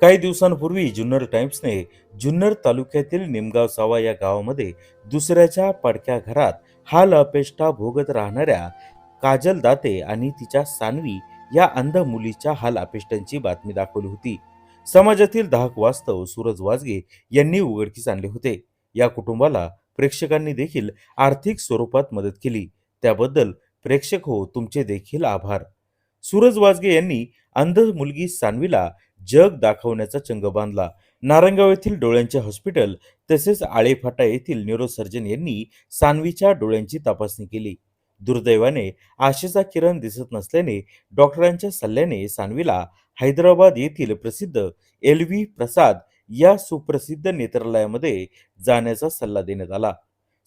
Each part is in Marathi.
काही दिवसांपूर्वी जुन्नर टाइम्सने जुन्नर तालुक्यातील निमगाव सावा या गावामध्ये दुसऱ्याच्या पडक्या घरात हाल अपेष्टा भोगत राहणाऱ्या काजल दाते आणि तिच्या सानवी या अंध मुलीच्या हाल अपेष्टांची बातमी दाखवली होती. समाजातील धाक वास्तव सूरज वाजगे यांनी उघडकीस आणले होते. या कुटुंबाला प्रेक्षकांनी देखील आर्थिक स्वरूपात मदत केली. त्याबद्दल प्रेक्षक हो तुमचे देखील आभार. सूरज वाजगे यांनी अंध मुलगी सानवीला जग दाखवण्याचा चंग बांधला. नारंगाव येथील डोळ्यांचे हॉस्पिटल तसेच आळेफाटा येथील न्यूरोसर्जन यांनी सानवीच्या डोळ्यांची तपासणी केली. दुर्दैवाने आशेचा किरण दिसत नसल्याने डॉक्टरांच्या सल्ल्याने सानवीला हैदराबाद येथील प्रसिद्ध एल व्ही प्रसाद या सुप्रसिद्ध नेत्रालयामध्ये जाण्याचा सल्ला देण्यात आला.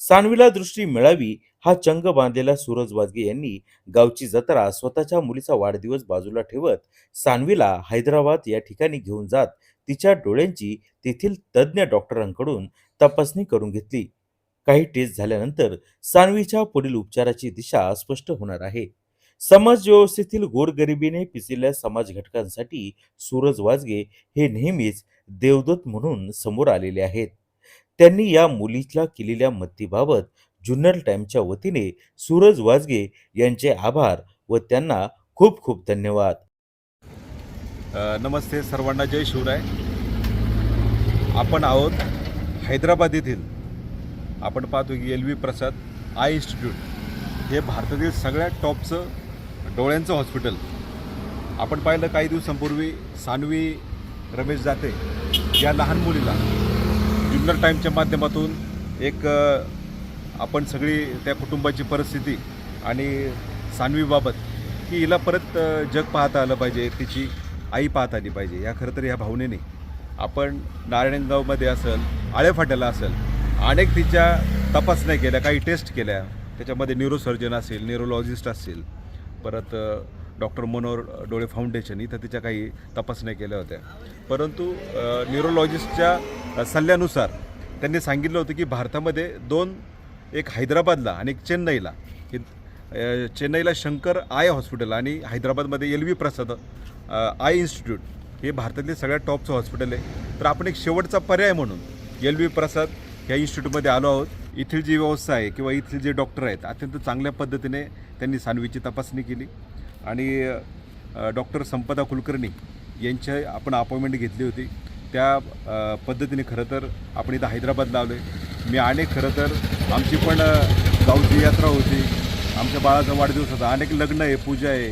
सानवीला दृष्टी मिळावी हा चंग बांधलेला सूरज वाजगे यांनी गावची जत्रा स्वतःच्या मुलीचा वाढदिवस बाजूला ठेवत सानवीला हैदराबाद या ठिकाणी घेऊन जात तिच्या डोळ्यांची तेथील तज्ज्ञ डॉक्टरांकडून तपासणी करून घेतली. काही टेस्ट झाल्यानंतर सानवीच्या पुढील उपचाराची दिशा स्पष्ट होणार आहे. समाज व्यवस्थेतील गोरगरिबीने पिचलेल्या समाज घटकांसाठी सूरज वाजगे हे नेहमीच देवदूत म्हणून समोर आलेले आहेत. त्यांनी या मुलीला केलेल्या मदतीबाबत जुन्नर टाईमच्या वतीने सूरज वाजगे यांचे आभार व त्यांना खूप खूप धन्यवाद. नमस्ते सर्वांना जय शिवराय. आपण आहोत हैदराबाद येथील. आपण पाहतो की L V Prasad eye institute हे भारतातील सगळ्यात टॉपचं डोळ्यांचं हॉस्पिटल. आपण पाहिलं काही दिवसांपूर्वी सानवी रमेश जाते या लहान मुलीला जुन्नर टाईमच्या माध्यमातून एक आपण सगळी त्या कुटुंबाची परिस्थिती आणि सानवीबाबत की हिला परत जग पाहता आलं पाहिजे तिची आई पाहता आली पाहिजे. या खरं तर ह्या भावनेने आपण नारायणगावमध्ये असेल आळेफाट्याला असेल अनेक तिच्या तपासण्या केल्या काही टेस्ट केल्या. त्याच्यामध्ये न्यूरोसर्जन असेल न्यूरोलॉजिस्ट असेल परत डॉक्टर मनोहर डोळे फाउंडेशन इथं तिच्या काही तपासण्या केल्या होत्या. परंतु न्यूरोलॉजिस्टच्या सल्ल्यानुसार त्यांनी सांगितलं होतं की भारतामध्ये दोन एक हैदराबादला आणि एक चेन्नईला. हे चेन्नईला शंकर आय हॉस्पिटल आणि हैदराबादमध्ये L V Prasad eye institute हे भारतातले सगळ्यात टॉपचं हॉस्पिटल आहे. तर आपण एक शेवटचा पर्याय म्हणून एल व्ही प्रसाद ह्या इन्स्टिट्यूटमध्ये आलो आहोत. इथली जी व्यवस्था आहे किंवा इथले जे डॉक्टर आहेत अत्यंत चांगल्या पद्धतीने त्यांनी सानवीची तपासणी केली. आणि डॉक्टर संपदा कुलकर्णी यांच्या आपण अपॉइंटमेंट घेतली होती. त्या पद्धतीने खरं तर आपण इथं हैदराबाद लावले. आहे मी अनेक खरं तर आमची पण गावची यात्रा होती. आमच्या बाळाचा वाढदिवस होता. अनेक लग्न आहे पूजा आहे.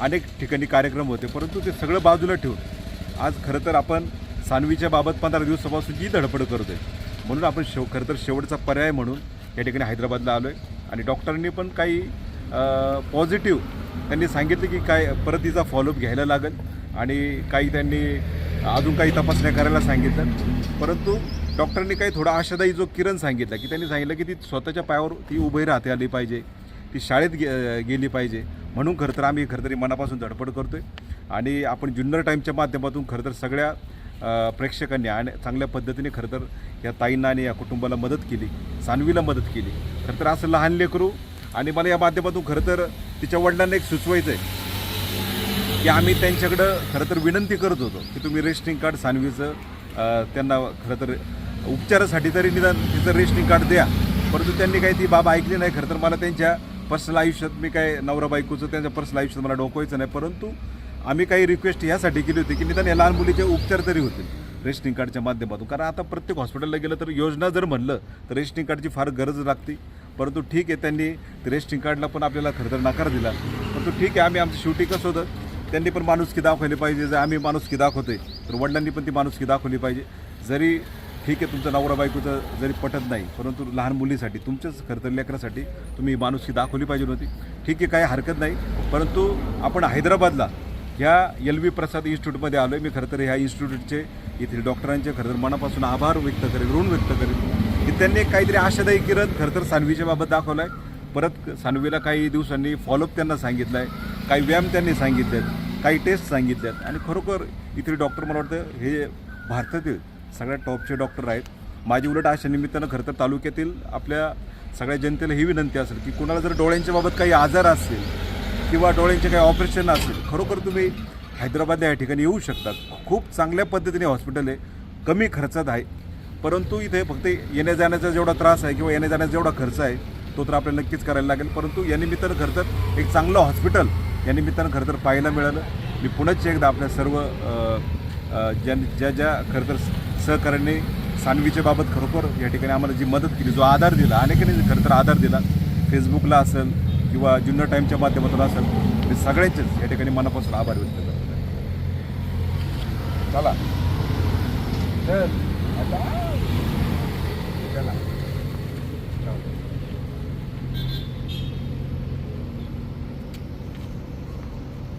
अनेक ठिकाणी कार्यक्रम होते. परंतु ते सगळं बाजूला ठेवून आज खरं तर आपण सानवीच्या बाबत पंधरा दिवसापासून जी धडपड करतोय म्हणून आपण शेव खरं तर शेवटचा पर्याय म्हणून या ठिकाणी हैदराबादला आलो आहे आणि डॉक्टरांनी पण काही पॉझिटिव्ह त्यांनी सांगितलं की काय परत तिचा फॉलोअप घ्यायला लागेल. आणि काही त्यांनी अजून काही तपासण्या करायला सांगितलं. परंतु डॉक्टरांनी काही थोडा आशादायी जो किरण सांगितला की त्यांनी सांगितलं की ती स्वतःच्या पायावर ती उभी राहते आली पाहिजे. ती शाळेत गे गेली पाहिजे. म्हणून खरं तर आम्ही खरं तरी मनापासून धडपड करतो आहे आणि आपण जुन्नर टाईमच्या माध्यमातून खरं तर सगळ्या प्रेक्षकांनी आणि चांगल्या पद्धतीने खरं तर या ताईंना आणि या कुटुंबाला मदत केली सानवीला मदत केली. खरं तर असं लहान लेकरू आणि मला या माध्यमातून खरं तर तिच्या वडिलांना एक सुचवायचं आहे की आम्ही त्यांच्याकडं खरं तर विनंती करत होतो की तुम्ही रेशनिंग कार्ड सानवीचं त्यांना खरं तर उपचारासाठी तरी निदान तिचं रेशनिंग कार्ड द्या. परंतु त्यांनी काही ती बाब ऐकली नाही. खरं तर मला त्यांच्या पर्सनल आयुष्यात मी काय नवरा बायकोचं त्यांच्या पर्सनल आयुष्यात मला डोकवायचं नाही. परंतु आम्ही काही रिक्वेस्ट यासाठी केली होती की निदान या लहान मुलीचे उपचार तरी होतील रेशनिंग कार्डच्या माध्यमातून. कारण आता प्रत्येक हॉस्पिटलला गेलं तर योजना जर म्हणलं तर रेशनिंग कार्डची फार गरज लागते. परंतु ठीक आहे त्यांनी रेशनिंग कार्डला पण आपल्याला खरं तर नकार दिला. परंतु ठीक आहे आम्ही आमचं शेवटी कसं होतं? त्यांनी पण माणुसकी दाखवली पाहिजे. जर आम्ही माणुसकी दाखवतोय तर वडिलांनी पण ती माणुसकी दाखवली पाहिजे. जरी ठीक आहे तुमचं नवरा बायकोचं जरी पटत नाही परंतु लहान मुलीसाठी तुमच्याच खरं तर लेकरासाठी तुम्ही माणुसकी दाखवली पाहिजे होती. ठीक आहे काही हरकत नाही परंतु आपण हैदराबादला ह्या एल व्ही प्रसाद इन्स्टिट्यूटमध्ये आलो आहे मी खरं तर ह्या इन्स्टिट्यूटचे येथील डॉक्टरांचे खरं तर मनापासून आभार व्यक्त करेल ऋण व्यक्त करेल की त्यांनी काहीतरी आशादायी किरण खरं तर सानवीच्या बाबत दाखवला आहे परत सानवीला काही दिवसांनी फॉलोअप त्यांना सांगितलं आहे काही व्यायाम त्यांनी सांगितले आहेत काही टेस्ट सांगितल्यात. आहेत आणि खरोखर इथले डॉक्टर मला वाटतं हे भारतातील सगळ्यात टॉपचे डॉक्टर आहेत. माझी उलट अशा निमित्तानं खरं तर तालुक्यातील आपल्या सगळ्या जनतेला ही विनंती असेल की कोणाला जर डोळ्यांच्या बाबत काही आजार असेल किंवा डोळ्यांचे काही ऑपरेशन असेल खरोखर तुम्ही हैदराबादला या ठिकाणी येऊ शकतात. खूप चांगल्या पद्धतीने हॉस्पिटल आहे. कमी खर्चात आहे. परंतु इथे फक्त येण्या जाण्याचा जेवढा त्रास आहे किंवा येण्या जाण्याचा जेवढा खर्च आहे तो तर आपल्याला नक्कीच करायला लागेल. परंतु या निमित्तानं खरं तर एक चांगलं हॉस्पिटल या निमित्तानं खरं तर पाहायला मिळालं. मी पुनश्च एकदा आपल्या सर्व ज्या ज्या ज्या खरं तर सहकाऱ्यांनी सानवीच्या बाबत खरोखर या ठिकाणी आम्हाला जी मदत केली जो आधार दिला अनेकांनी खरं तर आधार दिला फेसबुकला असेल किंवा जुन्नर टाईमच्या माध्यमातून असेल मी सगळ्यांचेच या ठिकाणी मनापासून आभार व्यक्त करतो. चला. चला.